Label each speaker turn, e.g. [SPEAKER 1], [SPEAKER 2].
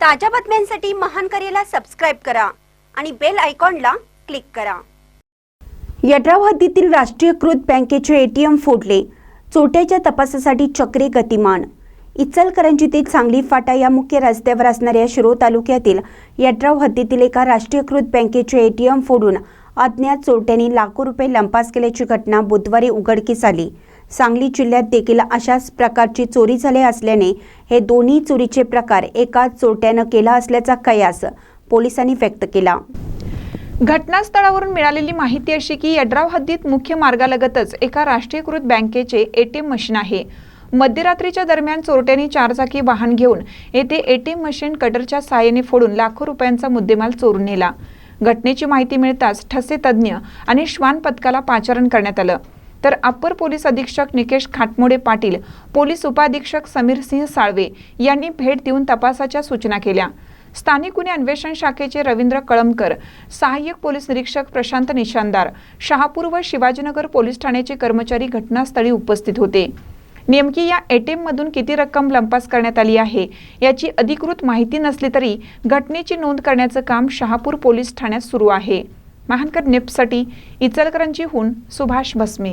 [SPEAKER 1] ताज्या बातम्यांसाठी महान करेला सबस्क्राईब करा आणि बेल आयकॉनला क्लिक करा. यड्राव हद्दीतील राष्ट्रीयकृत बँकेचे एटीएम फोडले. चोट्याच्या तपासासाठी चक्रे गतिमान. इचलकरंजी ते सांगली फाटा या मुख्य रस्त्यावर असणाऱ्या शिरो तालुक्यातील यड्राव हद्दीतील एका राष्ट्रीयकृत बँकेचे एटीएम फोडून अज्ञात चोरट्यांनी लाखो रुपये लंपास केल्याची घटना बुधवारी उघडकीस आली. सांगली जिल्ह्यात देखील अशाच प्रकारची चोरी झाली असल्याने हे दोन्ही चोरीचे प्रकार एकाच चोरट्यानं केला असल्याचा कयास पोलिसांनी व्यक्त केला.
[SPEAKER 2] घटनास्थळावरून मिळालेली माहिती अशी की यड्राव हद्दीत मुख्य मार्गालगतच एका राष्ट्रीयकृत बँकेचे एटीएम मशीन आहे. मध्यरात्रीच्या दरम्यान चोरट्यांनी चारचाकी वाहन घेऊन येथे एटीएम मशीन कटरच्या साहाय्याने फोडून लाखो रुपयांचा मुद्देमाल चोरून नेला. घटनेची माहिती मिळताच ठसे तज्ज्ञ आणि श्वान पथकाला पाचारण करण्यात आलं. तर अप्पर पोलीस अधीक्षक निकेश खाटमोडे पाटील पोलीस उपाधीक्षक समीर सिंह साळवे यांनी भेट देऊन तपासाच्या सूचना केल्या. स्थानिक गुन्हे अन्वेषण शाखेचे रवींद्र कळमकर सहाय्यक पोलीस निरीक्षक प्रशांत निशानदार शहापूर व शिवाजीनगर पोलीस ठाण्याचे कर्मचारी घटनास्थळी उपस्थित होते. नेमकी या एटीएममधून किती रक्कम लंपास करण्यात आली आहे याची अधिकृत माहिती नसली तरी घटनेची नोंद करण्याचं काम शहापूर पोलीस ठाण्यात सुरू आहे. महानकर नेपसाठी इचलकरंजीहून सुभाष भस्मे.